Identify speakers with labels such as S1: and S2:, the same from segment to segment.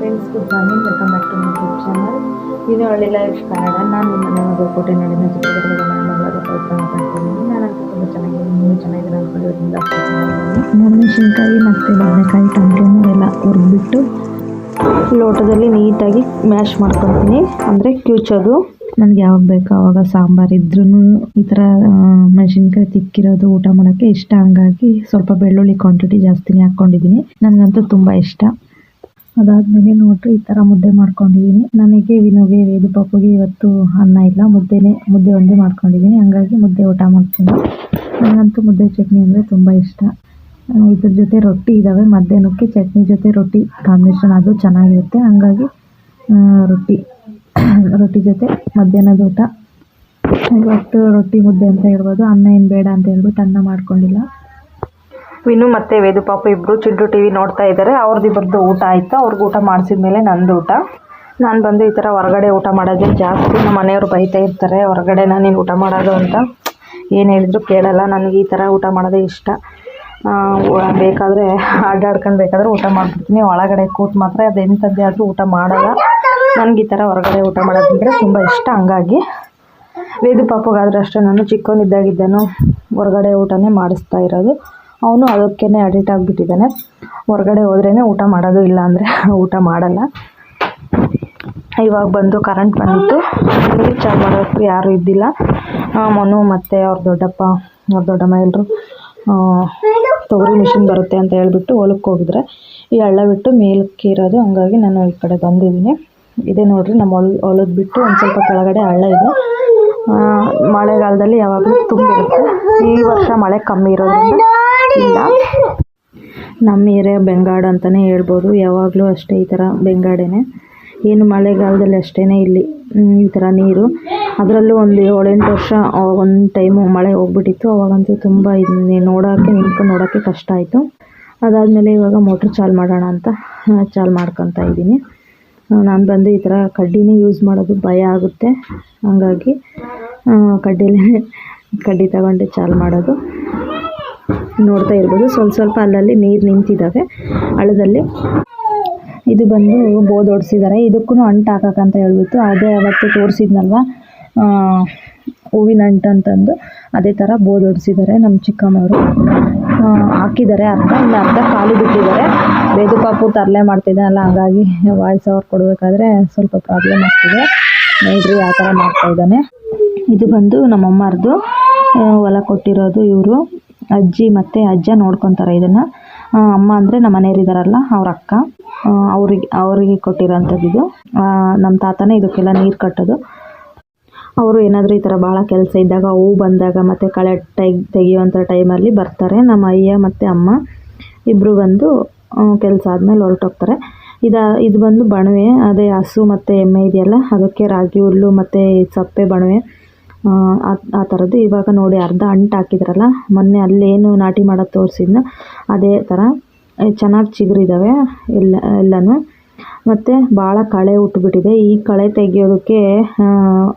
S1: Friends good morning welcome back to my YouTube channel ಇದು ಹಳ್ಳಿ life Kannada ನಾನು ನಿಮ್ಮ ಮನೆ ಮಗ ಕೋಟೆ ನಾಡಿನ ಚಿತ್ರದುರ್ಗದ ಮನೆ ಮಗಳಾದ ಪವಿತ್ರ ಮಾತಾಡ್ತೀನಿ ನಾನಂತೂ ತುಂಬ ಚೆನ್ನಾಗಿದ್ದೀನಿ. ನೀವು ಚೆನ್ನಾಗಿದ್ದೀನಿ ಅನ್ಕೊಂಡಿರೋದ್ರಿಂದ ಅಷ್ಟು ಚೆನ್ನಾಗಿದ್ದೀನಿ. ನಾನು ಮೆಣಸಿನ್ಕಾಯಿ ಮತ್ತು ಬದನೆಕಾಯಿ ಟೊಮೆಟೊನು ಎಲ್ಲ ಹುರಿದ್ಬಿಟ್ಟು ಲೋಟದಲ್ಲಿ ನೀಟಾಗಿ ಮ್ಯಾಶ್ ಮಾಡ್ಕೊತೀನಿ. ಅಂದರೆ ಕ್ಯೂಚೋದು. ನನಗೆ ಯಾವಾಗ ಬೇಕೋ ಆವಾಗ ಸಾಂಬಾರು ಇದ್ರೂ ಈ ಥರ ಮೆಣಸಿನ್ಕಾಯಿ ತಿಕ್ಕಿರೋದು ಊಟ ಮಾಡೋಕ್ಕೆ ಇಷ್ಟ. ಹಂಗಾಗಿ ಸ್ವಲ್ಪ ಬೆಳ್ಳುಳ್ಳಿ ಕ್ವಾಂಟಿಟಿ ಜಾಸ್ತಿನೇ ಹಾಕ್ಕೊಂಡಿದ್ದೀನಿ. ನನಗಂತೂ ತುಂಬ ಇಷ್ಟ. ಅದಾದಮೇಲೆ ನೋಡ್ರಿ, ಈ ಥರ ಮುದ್ದೆ ಮಾಡ್ಕೊಂಡಿದ್ದೀನಿ ನನಗೆ ವಿನೋಗೆ ವೇದು ಪಪ್ಪುಗೆ ಇವತ್ತು ಅನ್ನ ಇಲ್ಲ, ಮುದ್ದೆನೇ, ಮುದ್ದೆ ಒಂದೇ ಮಾಡ್ಕೊಂಡಿದ್ದೀನಿ ಹಂಗಾಗಿ ಮುದ್ದೆ ಊಟ ಮಾಡ್ತೀನಿ. ನನಗಂತೂ ಮುದ್ದೆ ಚಟ್ನಿ ಅಂದರೆ ತುಂಬ ಇಷ್ಟ. ಇದ್ರ ಜೊತೆ ರೊಟ್ಟಿ ಇದ್ದಾವೆ ಮಧ್ಯಾಹ್ನಕ್ಕೆ ಚಟ್ನಿ ಜೊತೆ ರೊಟ್ಟಿ ಕಾಂಬಿನೇಷನ್ ಅದು ಚೆನ್ನಾಗಿರುತ್ತೆ. ಹಂಗಾಗಿ ರೊಟ್ಟಿ ರೊಟ್ಟಿ ಜೊತೆ ಮಧ್ಯಾಹ್ನದ ಊಟ. ಇವತ್ತು ರೊಟ್ಟಿ ಮುದ್ದೆ ಅಂತ ಹೇಳ್ಬೋದು. ಅನ್ನ ಏನು ಬೇಡ ಅಂತ ಹೇಳ್ಬಿಟ್ಟು ಅನ್ನ ಮಾಡ್ಕೊಂಡಿಲ್ಲ. ವಿನು ಮತ್ತು ವೇದು ಪಾಪ ಇಬ್ಬರು ಚಿಂಟು ಟಿ ವಿ ನೋಡ್ತಾ ಇದ್ದಾರೆ. ಅವ್ರದ್ದು ಇಬ್ಬರದ್ದು ಊಟ ಆಯಿತು. ಅವ್ರಿಗೆ ಊಟ ಮಾಡಿಸಿದ ಮೇಲೆ ನಂದು ಊಟ. ನಾನು ಬಂದು ಈ ಥರ ಹೊರಗಡೆ ಊಟ ಮಾಡೋದೇ ಜಾಸ್ತಿ. ನಮ್ಮ ಮನೆಯವರು ಬೈತಾ ಇರ್ತಾರೆ. ಹೊರಗಡೆ ನೀನು ಊಟ ಮಾಡೋದು ಅಂತ ಏನು ಹೇಳಿದ್ರು ಕೇಳಲ್ಲ. ನನಗೆ ಈ ಥರ ಊಟ ಮಾಡೋದೇ ಇಷ್ಟ. ಬೇಕಾದರೆ ಅಡ್ಡಾಡ್ಕೊಂಡು ಬೇಕಾದ್ರೆ ಊಟ ಮಾಡಿಬಿಡ್ತೀನಿ. ಒಳಗಡೆ ಕೂತು ಮಾತ್ರ ಅದು ಎಂಥದ್ದೇ ಆದರೂ ಊಟ ಮಾಡಲ್ಲ. ನನಗೆ ಈ ಥರ ಹೊರಗಡೆ ಊಟ ಮಾಡೋದಂದರೆ ತುಂಬ ಇಷ್ಟ. ಹಂಗಾಗಿ ವೇದು ಪಾಪಗಾದ್ರೆ ಅಷ್ಟೇ. ನಾನು ಚಿಕ್ಕವನಿದ್ದಾಗಿದ್ದಾನು ಹೊರಗಡೆ ಊಟನೇ ಮಾಡಿಸ್ತಾ ಇರೋದು. ಅವನು ಅದಕ್ಕೇ ಅಡಿಟ್ ಆಗಿಬಿಟ್ಟಿದ್ದಾನೆ. ಹೊರಗಡೆ ಹೋದ್ರೇ ಊಟ ಮಾಡೋದು ಇಲ್ಲ ಅಂದರೆ ಊಟ ಮಾಡಲ್ಲ. ಇವಾಗ ಬಂದು ಕರೆಂಟ್ ಬಂದಿತ್ತು. ನೀರು ಮಾಡೋಕ್ಕೆ ಯಾರೂ ಇದ್ದಿಲ್ಲ. ಮನು ಮತ್ತು ಅವ್ರ ದೊಡ್ಡಪ್ಪ, ಅವ್ರ ದೊಡ್ಡಮ್ಮ ಎಲ್ಲರೂ ತೊಗರಿ ಮಿಷಿನ್ ಬರುತ್ತೆ ಅಂತ ಹೇಳ್ಬಿಟ್ಟು ಹೊಲಕ್ಕೆ ಹೋಗಿದ್ರೆ. ಈ ಹಳ್ಳ ಬಿಟ್ಟು ಮೇಲಕ್ಕೆ ಇರೋದು. ಹಂಗಾಗಿ ನಾನು ಈ ಕಡೆ ಬಂದಿದ್ದೀನಿ. ಇದೇ ನೋಡಿರಿ ನಮ್ಮ ಹೊಲ, ಹೊಲದ ಬಿಟ್ಟು ಒಂದು ಸ್ವಲ್ಪ ಕೆಳಗಡೆ ಹಳ್ಳ ಇದೆ. ಮಳೆಗಾಲದಲ್ಲಿ ಯಾವಾಗಲೂ ತುಂಬಿರುತ್ತೆ. ಈ ವರ್ಷ ಮಳೆ ಕಮ್ಮಿ ಇರೋದ್ರಿಂದ ಇಲ್ಲ. ನಮ್ಮ ಏರಿಯಾ ಬೆಂಗಾಡ್ ಅಂತಲೇ ಹೇಳ್ಬೋದು. ಯಾವಾಗಲೂ ಅಷ್ಟೇ ಈ ಥರ ಬೆಂಗಾಡೇನೆ. ಏನು ಮಳೆಗಾಲದಲ್ಲಿ ಅಷ್ಟೇ ಇಲ್ಲಿ ಈ ಥರ ನೀರು. ಅದರಲ್ಲೂ ಒಂದು ಏಳೆಂಟು ವರ್ಷ ಒಂದು ಟೈಮು ಮಳೆ ಹೋಗ್ಬಿಟ್ಟಿತ್ತು. ಅವಾಗಂತೂ ತುಂಬ ಇದನ್ನ ನೋಡೋಕ್ಕೆ ನಿಂತ್ಕೊಂಡು ನೋಡೋಕ್ಕೆ ಕಷ್ಟ ಆಯಿತು. ಅದಾದಮೇಲೆ ಇವಾಗ ಮೋಟ್ರ್ ಚಾಲು ಮಾಡೋಣ ಅಂತ ಚಾಲು ಮಾಡ್ಕೊತಾ ಇದ್ದೀನಿ. ನಾನು ಬಂದು ಈ ಥರ ಕಡ್ಡಿನೇ ಯೂಸ್ ಮಾಡೋದು ಭಯ ಆಗುತ್ತೆ. ಹಾಗಾಗಿ ಕಡ್ಡಿಲೇ, ಕಡ್ಡಿ ತಗೊಂಡು ಚಾಲು ಮಾಡೋದು. ನೋಡ್ತಾ ಇರ್ಬೋದು. ಸ್ವಲ್ಪ ಸ್ವಲ್ಪ ಅಲ್ಲಲ್ಲಿ ನೀರು ನಿಂತಿದ್ದಾವೆ ಹಳ್ಳದಲ್ಲಿ ಇದು ಬಂದು ಬೋದ್ ಹೊಡ್ಸಿದ್ದಾರೆ ಇದಕ್ಕೂ ಅಂಟು ಹಾಕಕ್ಕಂತ ಹೇಳ್ಬಿಟ್ಟು ಅದೇ ಅವತ್ತು ತೋರಿಸಿದ್ನಲ್ವ? ಹೂವಿನ ಅಂಟು ಅಂತಂದು. ಅದೇ ಥರ ಬೋದ್ ಹೊಡ್ಸಿದ್ದಾರೆ ನಮ್ಮ ಚಿಕ್ಕಮ್ಮವರು. ಹಾಕಿದ್ದಾರೆ ಅರ್ಧ. ಇಲ್ಲ ಅರ್ಧ ಖಾಲಿ ಬಿಟ್ಟಿದ್ದಾರೆ ಬೇದು ಪಾಪು ತರಲೆ ಮಾಡ್ತಿದ್ದಾನಲ್ಲ, ಹಾಗಾಗಿ ವಾಯ್ಸ್ ಓವರ್ ಕೊಡಬೇಕಾದ್ರೆ ಸ್ವಲ್ಪ ಪ್ರಾಬ್ಲಮ್ ಆಗ್ತಿದೆ. ನೋಡ್ರಿ ಆ ಥರ ಮಾಡ್ತಾ ಇದ್ದಾನೆ. ಇದು ಬಂದು ನಮ್ಮಮ್ಮರದು ಹೊಲ ಕೊಟ್ಟಿರೋದು ಇವರು. ಅಜ್ಜಿ ಮತ್ತು ಅಜ್ಜ ನೋಡ್ಕೊತಾರೆ ಇದನ್ನು. ಅಮ್ಮ ಅಂದರೆ ನಮ್ಮ ಇದ್ದಾರಲ್ಲ, ಅವ್ರ ಅಕ್ಕ. ಅವ್ರಿಗೆ, ಅವರಿಗೆ ಕೊಟ್ಟಿರೋಂಥದ್ದು ಇದು. ನಮ್ಮ ತಾತನೇ ಇದಕ್ಕೆಲ್ಲ ನೀರು ಕಟ್ಟೋದು. ಅವರು ಏನಾದರೂ ಈ ಥರ ಭಾಳ ಕೆಲಸ ಇದ್ದಾಗ, ಹೂ ಬಂದಾಗ ಮತ್ತು ಕಳೆ ತೆಗ್, ತೆಗಿಯುವಂಥ ಟೈಮಲ್ಲಿ ಬರ್ತಾರೆ. ನಮ್ಮ ಅಯ್ಯ ಮತ್ತು ಅಮ್ಮ ಇಬ್ಬರು ಬಂದು ಕೆಲಸ ಆದಮೇಲೆ ಹೊರಟೋಗ್ತಾರೆ. ಇದು ಇದು ಬಂದು ಬಣವೆ, ಅದೇ ಹಸು ಮತ್ತು ಎಮ್ಮೆ ಇದೆಯಲ್ಲ, ಅದಕ್ಕೆ ರಾಗಿ ಹುಲ್ಲು ಮತ್ತು ಸಪ್ಪೆ ಬಣವೆ. ಆ, ಥರದ್ದು ಇವಾಗ ನೋಡಿ ಅರ್ಧ ಅಂಟು ಹಾಕಿದ್ರಲ್ಲ ಮೊನ್ನೆ ಅಲ್ಲೇನು ನಾಟಿ ಮಾಡೋದು ತೋರಿಸಿದ್ನ ಅದೇ ಥರ ಚೆನ್ನಾಗಿ ಚಿಗುರಿದ್ದಾವೆ ಎಲ್ಲ ಎಲ್ಲನೂ. ಮತ್ತು ಭಾಳ ಕಳೆ ಹುಟ್ಟುಬಿಟ್ಟಿದೆ ಈ ಕಳೆ ತೆಗಿಯೋದಕ್ಕೆ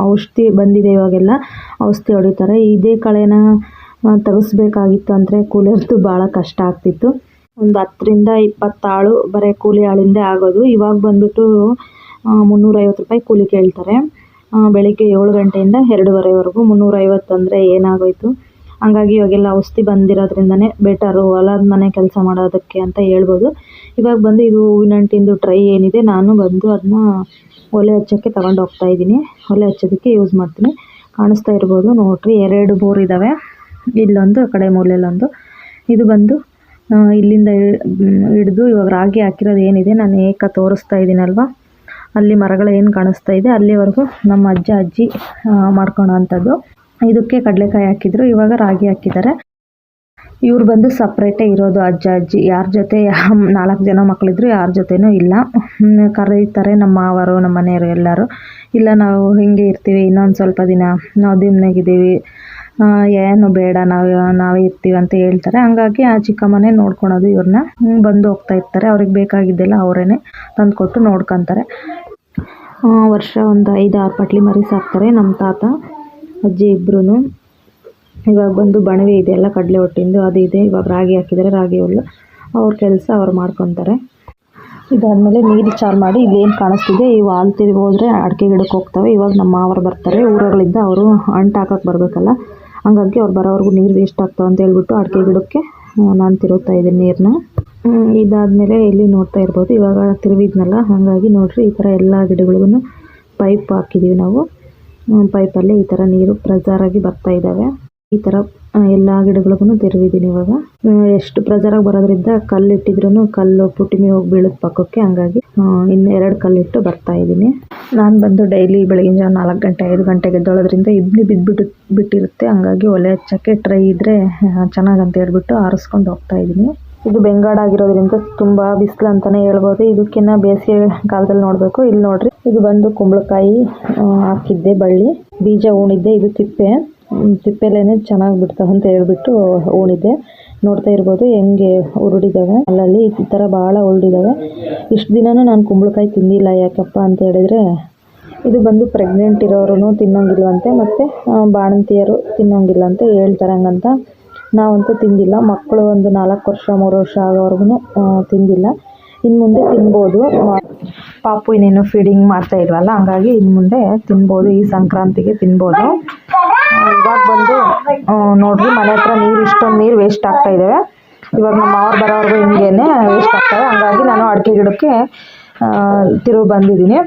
S1: ಔಷಧಿ ಬಂದಿದೆ ಇವಾಗೆಲ್ಲ. ಔಷಧಿ ಹೊಡಿತಾರೆ. ಇದೇ ಕಳೆನ ತೆಗೆಸ್ಬೇಕಾಗಿತ್ತು ಅಂದರೆ ಕೂಲಿಯರ್ದು ಭಾಳ ಕಷ್ಟ ಆಗ್ತಿತ್ತು. ಒಂದು ಹತ್ತರಿಂದ ಇಪ್ಪತ್ತಾಳು ಬರೀ ಕೂಲಿ ಆಳಿಂದೇ ಆಗೋದು. ಇವಾಗ ಬಂದ್ಬಿಟ್ಟು ಮುನ್ನೂರೈವತ್ತು ರೂಪಾಯಿ ಕೂಲಿ ಕೇಳ್ತಾರೆ. ಬೆಳಿಗ್ಗೆ ಏಳು ಗಂಟೆಯಿಂದ ಎರಡೂವರೆವರೆಗೂ ಮುನ್ನೂರೈವತ್ತು ಅಂದರೆ ಏನಾಗೋಯ್ತು? ಹಂಗಾಗಿ ಇವಾಗೆಲ್ಲ ಔಷಧಿ ಬಂದಿರೋದ್ರಿಂದನೇ ಬೆಟರು ಹೊಲದ ಮನೆ ಕೆಲಸ ಮಾಡೋದಕ್ಕೆ ಅಂತ ಹೇಳ್ಬೋದು. ಇವಾಗ ಬಂದು ಇದು ಹೂವಿನಂಟಿಂದು ಟ್ರೈ ಏನಿದೆ, ನಾನು ಬಂದು ಅದನ್ನ ಒಲೆ ಹಚ್ಚೋಕ್ಕೆ ತಗೊಂಡು ಹೋಗ್ತಾ ಇದ್ದೀನಿ. ಒಲೆ ಹಚ್ಚೋದಕ್ಕೆ ಯೂಸ್ ಮಾಡ್ತೀನಿ. ಕಾಣಿಸ್ತಾ ಇರ್ಬೋದು ನೋಡ್ರಿ, ಎರಡು ಬೋರ್ ಇದ್ದಾವೆ ಇಲ್ಲೊಂದು, ಆ ಕಡೆ ಮೂಲೆಯಲ್ಲೊಂದು. ಇದು ಬಂದು ಇಲ್ಲಿಂದ ಹಿಡಿದು ಇವಾಗ ರಾಗಿ ಹಾಕಿರೋದು ಏನಿದೆ, ನಾನು ಏಕ ತೋರಿಸ್ತಾ ಇದ್ದೀನಲ್ವ? ಅಲ್ಲಿ ಮರಗಳು ಏನು ಕಾಣಿಸ್ತಾ ಇದೆ, ಅಲ್ಲಿವರೆಗೂ ನಮ್ಮ ಅಜ್ಜ, ಅಜ್ಜಿ ಮಾಡ್ಕೊಳೋ ಅಂಥದ್ದು ಇದಕ್ಕೆ ಕಡಲೆಕಾಯಿ ಹಾಕಿದ್ರು, ಇವಾಗ ರಾಗಿ ಹಾಕಿದ್ದಾರೆ. ಇವ್ರು ಬಂದು ಸಪ್ರೇಟೇ ಇರೋದು ಅಜ್ಜ, ಅಜ್ಜಿ. ಯಾರ ಜೊತೆ ನಾಲ್ಕು ಜನ ಮಕ್ಕಳಿದ್ರು ಯಾರ ಜೊತೆನೂ ಇಲ್ಲ. ಕರೀತಾರೆ ನಮ್ಮ ಮಾವರು, ನಮ್ಮ ಮನೆಯವರು ಎಲ್ಲರೂ. ಇಲ್ಲ, ನಾವು ಹಿಂಗೆ ಇರ್ತೀವಿ, ಇನ್ನೊಂದು ಸ್ವಲ್ಪ ದಿನ ನಾವು ದಿಮ್ನಾಗಿದ್ದೀವಿ. ಏನು ಬೇಡ, ನಾವು, ನಾವೇ ಇರ್ತೀವಿ ಅಂತ ಹೇಳ್ತಾರೆ. ಹಂಗಾಗಿ ಆ ಚಿಕ್ಕಮ್ಮನೆ ನೋಡ್ಕೊಳೋದು ಇವ್ರನ್ನ ಬಂದು ಹೋಗ್ತಾ ಇರ್ತಾರೆ. ಅವ್ರಿಗೆ ಬೇಕಾಗಿದ್ದೆಲ್ಲ ಅವರೇನೆ ತಂದುಕೊಟ್ಟು ನೋಡ್ಕೊತಾರೆ. ವರ್ಷ ಒಂದು ಐದು ಆರು ಪಟ್ಲಿ ಮರಿ ಸಾಕ್ತಾರೆ ನಮ್ಮ ತಾತ, ಅಜ್ಜಿ ಇಬ್ರು ಇವಾಗ ಬಂದು ಬಣವೆ ಇದೆಯಲ್ಲ ಕಡಲೆ ಹೊಟ್ಟಿಂದು, ಅದು ಇದೆ. ಇವಾಗ ರಾಗಿ ಹಾಕಿದರೆ ರಾಗಿ ಹುಲ್ಲು. ಅವ್ರ ಕೆಲಸ ಅವ್ರು ಮಾಡ್ಕೊತಾರೆ. ಇದಾದಮೇಲೆ ನೀರು ಚಾಲು ಮಾಡಿ ಇಲ್ಲೇನು ಕಾಣಿಸ್ತಿದೆ, ಈ ವಾಲ್ ತಿರುಗಿ ಹೋದರೆ ಅಡಿಕೆ ಗಿಡಕ್ಕೆ ಹೋಗ್ತವೆ. ಇವಾಗ ನಮ್ಮ ಮಾವರು ಬರ್ತಾರೆ ಊರುಗಳಿಂದ ಅವರು ಅಂಟು ಹಾಕಕ್ಕೆ ಬರಬೇಕಲ್ಲ. ಹಂಗಾಗಿ ಅವ್ರು ಬರೋವರೆಗೂ ನೀರು ವೇಸ್ಟ್ ಆಗ್ತವೆ ಅಂತ ಹೇಳ್ಬಿಟ್ಟು ಅಡಿಕೆ ಗಿಡಕ್ಕೆ ನಾನು ತಿರುಗ್ತಾ ಇದ್ದೀನಿ ನೀರನ್ನ ಇದಾದಮೇಲೆ ಇಲ್ಲಿ ನೋಡ್ತಾ ಇರ್ಬೋದು. ಇವಾಗ ತಿರುವಿದ್ನಲ್ಲ, ಹಾಗಾಗಿ ನೋಡ್ರಿ ಈ ಥರ ಎಲ್ಲ ಗಿಡಗಳಿಗೂ ಪೈಪ್ ಹಾಕಿದ್ದೀವಿ ನಾವು. ಪೈಪಲ್ಲಿ ಈ ಥರ ನೀರು ಪ್ರಜಾರಾಗಿ ಬರ್ತಾ ಇದ್ದಾವೆ ಈ ಥರ ಎಲ್ಲ ಗಿಡಗಳಿಗೂ ತಿರುವಿದ್ದೀನಿ ಇವಾಗ. ಎಷ್ಟು ಪ್ರಜಾರಾಗಿ ಬರೋದ್ರಿಂದ ಕಲ್ಲು ಇಟ್ಟಿದ್ರು ಕಲ್ಲು ಪುಟಿಮಿ ಹೋಗಿ ಬೀಳುತ್ತೆ ಪಕ್ಕಕ್ಕೆ, ಹಂಗಾಗಿ ಇನ್ನು ಎರಡು ಕಲ್ಲಿಟ್ಟು ಬರ್ತಾ ಇದ್ದೀನಿ. ನಾನು ಬಂದು ಡೈಲಿ ಬೆಳಗಿನ ಜಾವ ನಾಲ್ಕು ಗಂಟೆ, ಐದು ಗಂಟೆಗೆ ಎದ್ದೊಳೋದ್ರಿಂದ ಇಬ್ಬನಿ ಬಿದ್ದುಬಿಟ್ಟು ಬಿಟ್ಟಿರುತ್ತೆ. ಹಂಗಾಗಿ ಒಲೆ ಹಚ್ಚೋಕ್ಕೆ ಟ್ರೈ ಇದ್ದರೆ ಚೆನ್ನಾಗಂತ ಹೇಳ್ಬಿಟ್ಟು ಆರಿಸ್ಕೊಂಡು ಹೋಗ್ತಾ ಇದ್ದೀನಿ. ಇದು ಬೆಂಗಾಡ ಆಗಿರೋದ್ರಿಂದ ತುಂಬಾ ಬಿಸಿಲು ಅಂತಾನೆ ಹೇಳ್ಬೋದು. ಇದಕ್ಕಿನ್ನ ಬೇಸಿಗೆ ಕಾಲದಲ್ಲಿ ನೋಡಬೇಕು. ಇಲ್ಲಿ ನೋಡ್ರಿ, ಇದು ಬಂದು ಕುಂಬಳಕಾಯಿ ಹಾಕಿದ್ದೆ, ಬಳ್ಳಿ. ಬೀಜ ಉಣಿದ್ದೆ ಇದು ತಿಪ್ಪೆ. ತಿಪ್ಪೆಲೇನೆ ಚೆನ್ನಾಗಿ ಬಿಡ್ತಾವ ಅಂತ ಹೇಳ್ಬಿಟ್ಟು ಉಣಿದ್ದೆ ನೋಡ್ತಾ ಇರ್ಬೋದು ಹೆಂಗೆ ಉರುಡಿದಾವೆ. ಅಲ್ಲಲ್ಲಿ ಈ ಥರ ಭಾಳ ಉರುಡಿದಾವೆ. ಇಷ್ಟು ದಿನನೂ ನಾನು ಕುಂಬಳಕಾಯಿ ತಿಂದಿಲ್ಲ ಯಾಕಪ್ಪ ಅಂತ ಹೇಳಿದ್ರೆ, ಇದು ಬಂದು ಪ್ರೆಗ್ನೆಂಟ್ ಇರೋರು ತಿನ್ನೋಂಗಿಲ್ವಂತೆ, ಮತ್ತು ಬಾಣಂತಿಯರು ತಿನ್ನೋಂಗಿಲ್ಲ ಅಂತ ಹೇಳ್ತಾರೆ ಹಂಗಂತ ನಾವಂತೂ ತಿಂದಿಲ್ಲ. ಮಕ್ಕಳು ಒಂದು ನಾಲ್ಕು ವರ್ಷ, ಮೂರು ವರ್ಷ ಆಗೋವರೆಗೂ ತಿಂದಿಲ್ಲ. ಇನ್ನು ಮುಂದೆ ತಿನ್ಬೋದು. ಪಾಪು ಇನ್ನೇನು ಫೀಡಿಂಗ್ ಮಾಡ್ತಾ ಇಲ್ವಲ್ಲ, ಹಂಗಾಗಿ ಇನ್ನು ಮುಂದೆ ತಿನ್ಬೋದು. ಈ ಸಂಕ್ರಾಂತಿಗೆ ತಿನ್ಬೋದು. ಇವಾಗ ಬಂದು ನೋಡ್ರಿ ಮನೆ ಹತ್ರ ನೀರು, ಇಷ್ಟೊಂದು ನೀರು ವೇಸ್ಟ್ ಆಗ್ತಾ ಇದ್ದಾವೆ ಇವಾಗ ನಮ್ಮ ಅವ್ರು ಬರೋವರೆಗೂ ಹಿಂಗೇನೆ ವೇಸ್ಟ್ ಆಗ್ತಾವೆ ಹಂಗಾಗಿ ನಾನು ಅಡಿಕೆ ಗಿಡಕ್ಕೆ ತಿರುವು ಬಂದಿದ್ದೀನಿ.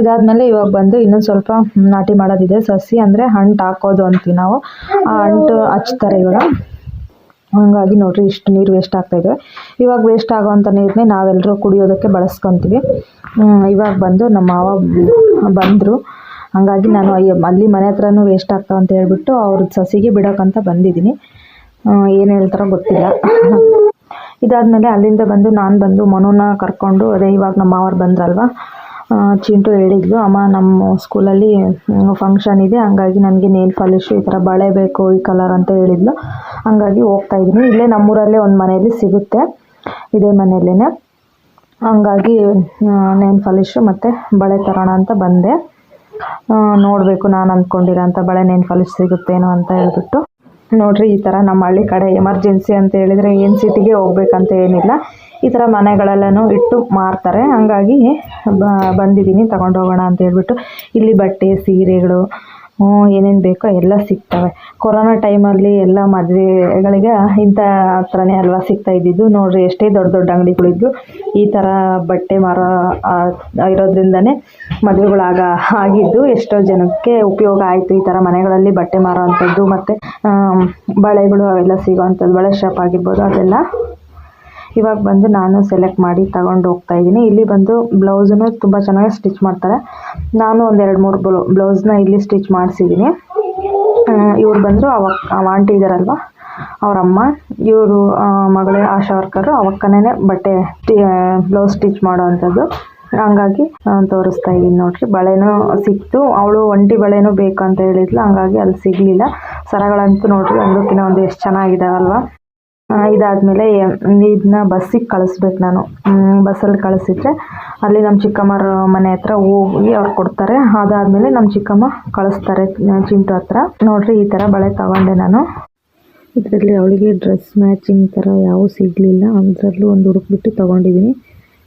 S1: ಇದಾದ್ಮೇಲೆ ಇವಾಗ ಬಂದು ಇನ್ನೊಂದು ಸ್ವಲ್ಪ ನಾಟಿ ಮಾಡೋದಿದೆ. ಸಸಿ ಅಂದರೆ ಅಂಟು ಹಾಕೋದು ಅಂತೀವಿ ನಾವು. ಆ ಅಂಟು ಹಚ್ತಾರೆ ಇವಾಗ. ಹಂಗಾಗಿ ನೋಡ್ರಿ ಇಷ್ಟು ನೀರು ವೇಸ್ಟ್ ಆಗ್ತಾ ಇದೆ. ಇವಾಗ ವೇಸ್ಟ್ ಆಗೋವಂಥ ನೀರನ್ನೇ ನಾವೆಲ್ಲರೂ ಕುಡಿಯೋದಕ್ಕೆ ಬಳಸ್ಕೊತೀವಿ. ಇವಾಗ ಬಂದು ನಮ್ಮ ಮಾವ ಬಂದರು. ಹಂಗಾಗಿ ನಾನು ಅಲ್ಲಿ ಮನೆ ಹತ್ರನೂ ವೇಸ್ಟ್ ಆಗ್ತಾವ ಅಂತ ಹೇಳ್ಬಿಟ್ಟು ಅವ್ರದ್ದು ಸಸಿಗೆ ಬಿಡೋಕ್ಕಂತ ಬಂದಿದ್ದೀನಿ. ಏನು ಹೇಳ್ತಾರೋ ಗೊತ್ತಿಲ್ಲ. ಇದಾದಮೇಲೆ ಅಲ್ಲಿಂದ ಬಂದು ನಾನು ಬಂದು ಮನೋನ ಕರ್ಕೊಂಡು ಅದೇ ಇವಾಗ ನಮ್ಮ ಮಾವರು ಬಂದ್ರಲ್ವ? ಚಿಂಟು ಹೇಳಿದ್ಲು, ಅಮ್ಮ, ನಮ್ಮ ಸ್ಕೂಲಲ್ಲಿ ಫಂಕ್ಷನ್ ಇದೆ, ಹಂಗಾಗಿ ನನಗೆ ನೇಲ್ ಪಾಲಿಶು ಈ ಥರ ಬಳೆ ಬೇಕು, ಈ ಕಲರ್ ಅಂತ ಹೇಳಿದ್ಲು. ಹಂಗಾಗಿ ಹೋಗ್ತಾ ಇದ್ದೀನಿ. ಇಲ್ಲೇ ನಮ್ಮೂರಲ್ಲೇ ಒಂದು ಮನೆಯಲ್ಲಿ ಸಿಗುತ್ತೆ, ಇದೇ ಮನೆಯಲ್ಲೇ ಹಂಗಾಗಿ ನೇಲ್ ಪಾಲಿಶು ಮತ್ತು ಬಳೆ ತರೋಣ ಅಂತ ಬಂದೆ. ನೋಡಬೇಕು ನಾನು ಅಂದ್ಕೊಂಡಿರೋ ಅಂಥ ಬಳೆ ನೇಲ್ ಪಾಲಿಶ್ ಸಿಗುತ್ತೇನೋ ಅಂತ ಹೇಳ್ಬಿಟ್ಟು. ನೋಡ್ರಿ, ಈ ಥರ ನಮ್ಮ ಹಳ್ಳಿ ಕಡೆ ಎಮರ್ಜೆನ್ಸಿ ಅಂತ ಹೇಳಿದರೆ, ಏನು ಸಿಟಿಗೆ ಹೋಗ್ಬೇಕಂತ ಏನಿಲ್ಲ. ಈ ಥರ ಮನೆಗಳಲ್ಲೂ ಇಟ್ಟು ಮಾರ್ತಾರೆ. ಹಂಗಾಗಿ ಬಂದಿದ್ದೀನಿ ತಗೊಂಡು ಹೋಗೋಣ ಅಂತ ಹೇಳ್ಬಿಟ್ಟು. ಇಲ್ಲಿ ಬಟ್ಟೆ, ಸೀರೆಗಳು ಏನೇನು ಬೇಕೋ ಎಲ್ಲ ಸಿಗ್ತವೆ. ಕೊರೋನಾ ಟೈಮಲ್ಲಿ ಎಲ್ಲ ಮದುವೆಗಳಿಗೆ ಇಂಥ ಹತ್ರನೇ ಅಲ್ವಾ ಸಿಗ್ತಾ ಇದ್ದಿದ್ದು. ನೋಡಿರಿ, ಎಷ್ಟೇ ದೊಡ್ಡ ದೊಡ್ಡ ಅಂಗಡಿಗಳಿದ್ರು ಈ ಥರ ಬಟ್ಟೆ ಮಾರೋ ಇರೋದ್ರಿಂದನೇ ಮದುವೆಗಳಾಗ ಆಗಿದ್ದು. ಎಷ್ಟೋ ಜನಕ್ಕೆ ಉಪಯೋಗ ಆಯಿತು ಈ ಥರ ಮನೆಗಳಲ್ಲಿ ಬಟ್ಟೆ ಮಾರೋ ಅಂಥದ್ದು ಮತ್ತು ಬಳೆಗಳು ಅವೆಲ್ಲ ಸಿಗೋವಂಥದ್ದು. ಬಳೆ ಶಾಪ್ ಆಗಿರ್ಬೋದು, ಅದೆಲ್ಲ ಇವಾಗ ಬಂದು ನಾನು ಸೆಲೆಕ್ಟ್ ಮಾಡಿ ತಗೊಂಡು ಹೋಗ್ತಾ ಇದ್ದೀನಿ. ಇಲ್ಲಿ ಬಂದು ಬ್ಲೌಸನ್ನು ತುಂಬ ಚೆನ್ನಾಗಿ ಸ್ಟಿಚ್ ಮಾಡ್ತಾರೆ. ನಾನು ಒಂದು ಎರಡು ಮೂರು ಬ್ಲೌ ಬ್ಲೌಸ್ನ ಇಲ್ಲಿ ಸ್ಟಿಚ್ ಮಾಡಿಸಿದ್ದೀನಿ. ಇವ್ರು ಬಂದರು ಅವ ಆಂಟಿ ಇದ್ದಾರಲ್ವ ಅವ್ರ ಅಮ್ಮ ಇವರು ಮಗಳೇ ಆಶಾ ವರ್ಕರು. ಅವಕ್ಕನೇ ಬಟ್ಟೆ ಬ್ಲೌಸ್ ಸ್ಟಿಚ್ ಮಾಡೋವಂಥದ್ದು. ಹಂಗಾಗಿ ಆ, ತೋರಿಸ್ತಾ ಇದ್ದೀನಿ ನೋಡ್ರಿ. ಬಳೆನೂ ಸಿಕ್ತು. ಅವಳು ಒಂಟಿ ಬಳೆನೂ ಬೇಕು ಅಂತ ಹೇಳಿದ್ಲು. ಹಂಗಾಗಿ ಅಲ್ಲಿ ಸಿಗಲಿಲ್ಲ. ಸರಗಳಂತೂ ನೋಡ್ರಿ ಒಂದಕ್ಕಿಂತ ಒಂದು ಎಷ್ಟು ಚೆನ್ನಾಗಿದಾವಲ್ವ ಆ, ಇದಾದ್ಮೇಲೆ ಇದನ್ನ ಬಸ್ಸಿಗೆ ಕಳಿಸ್ಬೇಕು ನಾನು. ಬಸ್ಸಲ್ಲಿ ಕಳಿಸಿದ್ರೆ ಅಲ್ಲಿ ನಮ್ಮ ಚಿಕ್ಕಮ್ಮರ ಮನೆ ಹತ್ರ ಹೋಗಿ ಅವ್ರು ಕೊಡ್ತಾರೆ. ಅದಾದಮೇಲೆ ನಮ್ಮ ಚಿಕ್ಕಮ್ಮ ಕಳಿಸ್ತಾರೆ ಚಿಂಟು ಹತ್ರ. ನೋಡ್ರಿ, ಈ ಥರ ಬಳೆ ತಗೊಂಡೆ ನಾನು. ಇದರಲ್ಲಿ ಅವಳಿಗೆ ಡ್ರೆಸ್ ಮ್ಯಾಚಿಂಗ್ ಥರ ಯಾವೂ ಸಿಗಲಿಲ್ಲ. ಅದರಲ್ಲೂ ಒಂದು ಹುಡುಕ್ಬಿಟ್ಟು ತೊಗೊಂಡಿದ್ದೀನಿ.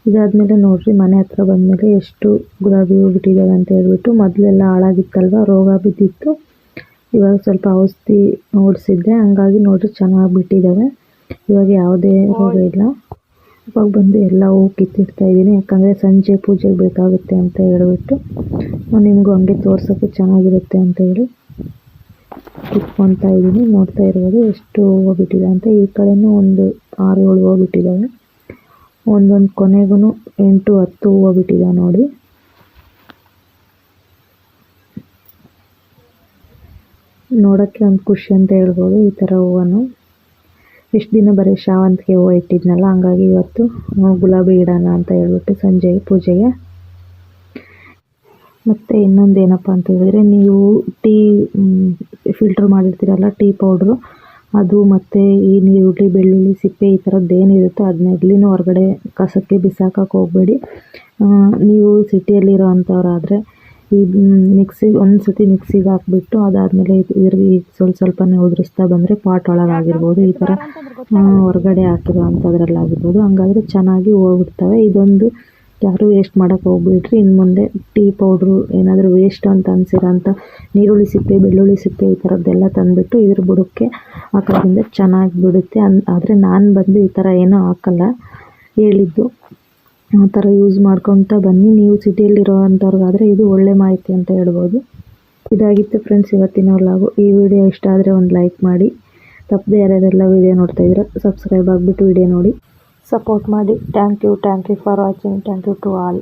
S1: ಇದಾದಮೇಲೆ ನೋಡ್ರಿ, ಮನೆ ಹತ್ರ ಬಂದಮೇಲೆ ಎಷ್ಟು ಗುಲಾಬಿ ಹೂ ಅಂತ ಹೇಳ್ಬಿಟ್ಟು ಮೊದಲೆಲ್ಲ ಹಾಳಾಗಿತ್ತಲ್ವ? ರೋಗ ಬಿದ್ದಿತ್ತು. ಇವಾಗ ಸ್ವಲ್ಪ ಔಷಧಿ ಓಡಿಸಿದ್ದೆ ಹಂಗಾಗಿ ನೋಡ್ರಿ, ಚೆನ್ನಾಗಿ ಬಿಟ್ಟಿದ್ದಾವೆ. ಇವಾಗ ಯಾವುದೇ ರೋಗ ಇಲ್ಲ. ಇವಾಗ ಬಂದು ಎಲ್ಲ ಹೂ ಕಿತ್ತಿಡ್ತಾ ಇದ್ದೀನಿ. ಯಾಕಂದರೆ ಸಂಜೆ ಪೂಜೆಗೆ ಬೇಕಾಗುತ್ತೆ ಅಂತ ಹೇಳ್ಬಿಟ್ಟು ನಾನು ನಿಮಗೂ ಹಂಗೆ ತೋರ್ಸೋಕ್ಕೆ ಚೆನ್ನಾಗಿರುತ್ತೆ ಅಂತ ಹೇಳಿ ಕಿತ್ಕೊತಾ ಇದ್ದೀನಿ. ನೋಡ್ತಾ ಇರ್ಬೋದು ಎಷ್ಟು ಹೂವು ಬಿಟ್ಟಿದೆ ಅಂತ. ಈ ಕಡೆನೂ ಒಂದು ಆರು ಏಳು ಹೂವು ಬಿಟ್ಟಿದ್ದಾವೆ ಒಂದೊಂದು ಕೊನೆಗೂ ಎಂಟು ಹತ್ತು ಹೂವು ಬಿಟ್ಟಿದ್ದಾವೆ ನೋಡಿ. ನೋಡೋಕ್ಕೆ ಒಂದು ಖುಷಿ ಅಂತ ಹೇಳ್ಬೋದು ಈ ಥರ ಹೂವನ್ನು. ಇಷ್ಟು ದಿನ ಬರೀ ಶಾವಂತಿಗೆ ಹೂವು ಇಟ್ಟಿದ್ನಲ್ಲ, ಹಂಗಾಗಿ ಇವತ್ತು ಗುಲಾಬಿ ಇಡೋಣ ಅಂತ ಹೇಳ್ಬಿಟ್ಟು ಸಂಜೆ ಪೂಜೆಗೆ. ಮತ್ತು ಇನ್ನೊಂದು ಏನಪ್ಪ ಅಂತ ಹೇಳಿದ್ರೆ, ನೀವು ಟೀ ಫಿಲ್ಟರ್ ಮಾಡಿರ್ತೀರಲ್ಲ, ಟೀ ಪೌಡ್ರು, ಅದು ಮತ್ತು ಈ ನೀರುಳ್ಳಿ ಬೆಳ್ಳುಳ್ಳಿ, ಸಿಪ್ಪೆ ಈ ಥರದ್ದು ಏನಿರುತ್ತೋ ಅದನ್ನ ಹೊರಗಡೆ ಕಸಕ್ಕೆ ಬಿಸಾಕಕ್ಕೆ ಹೋಗಬೇಡಿ. ನೀವು ಸಿಟಿಯಲ್ಲಿರೋ ಅಂಥವ್ರಾದರೆ ಈ ಮಿಕ್ಸಿ ಒಂದು ಸತಿ ಮಿಕ್ಸಿಗೆ ಹಾಕ್ಬಿಟ್ಟು ಅದಾದಮೇಲೆ ಇದ್ರಿಗೆ ಸ್ವಲ್ಪ ಸ್ವಲ್ಪನೇ ಉದುರಿಸ್ತಾ ಬಂದರೆ ಪಾಟ್ ಒಳಗಾಗಿರ್ಬೋದು, ಈ ಥರ ಹೊರಗಡೆ ಹಾಕಿರೋ ಅಂಥದ್ರಲ್ಲಾಗಿರ್ಬೋದು ಹಂಗಾದ್ರೆ ಚೆನ್ನಾಗಿ ಹೋಗ್ಬಿಡ್ತವೆ. ಇದೊಂದು ಯಾರು ವೇಸ್ಟ್ ಮಾಡೋಕ್ಕೆ ಹೋಗ್ಬಿಟ್ರಿ ಇನ್ನು ಮುಂದೆ ಟೀ ಪೌಡ್ರು ಏನಾದರೂ ವೇಸ್ಟ್ ಅಂತ ಅನ್ಸಿರೋಂಥ ನೀರುಳ್ಳಿ ಸಿಪ್ಪೆ, ಬೆಳ್ಳುಳ್ಳಿ ಸಿಪ್ಪೆ ಈ ಥರದ್ದೆಲ್ಲ ತಂದುಬಿಟ್ಟು ಇದ್ರ ಬುಡಕ್ಕೆ ಹಾಕೋದ್ರಿಂದ ಚೆನ್ನಾಗಿ ಬಿಡುತ್ತೆ. ಅನ್, ಆದರೆ ನಾನು ಬಂದು ಈ ಥರ ಏನೂ ಹಾಕಲ್ಲ. ಹೇಳಿದ್ದು. ಆ ಥರ ಯೂಸ್ ಮಾಡ್ಕೊತ ಬನ್ನಿ. ನೀವು ಸಿಟಿಯಲ್ಲಿರೋ ಅಂಥವ್ರಿಗಾದರೆ ಇದು ಒಳ್ಳೆ ಮಾಹಿತಿ ಅಂತ ಹೇಳ್ಬೋದು. ಇದಾಗಿತ್ತು ಫ್ರೆಂಡ್ಸ್ ಇವತ್ತಿನ ವ್ಲಾಗು ಈ ವಿಡಿಯೋ ಇಷ್ಟ ಆದರೆ ಒಂದು ಲೈಕ್ ಮಾಡಿ. ತಪ್ಪದೆ ಯಾರ್ಯಾರೆಲ್ಲ ವಿಡಿಯೋ ನೋಡ್ತಾ ಇದ್ರೆ ಸಬ್ಸ್ಕ್ರೈಬ್ ಆಗಿಬಿಟ್ಟು ವಿಡಿಯೋ ನೋಡಿ. ಸಪೋರ್ಟ್ ಮಾಡಿ. Thank you thank you for watching thank you to all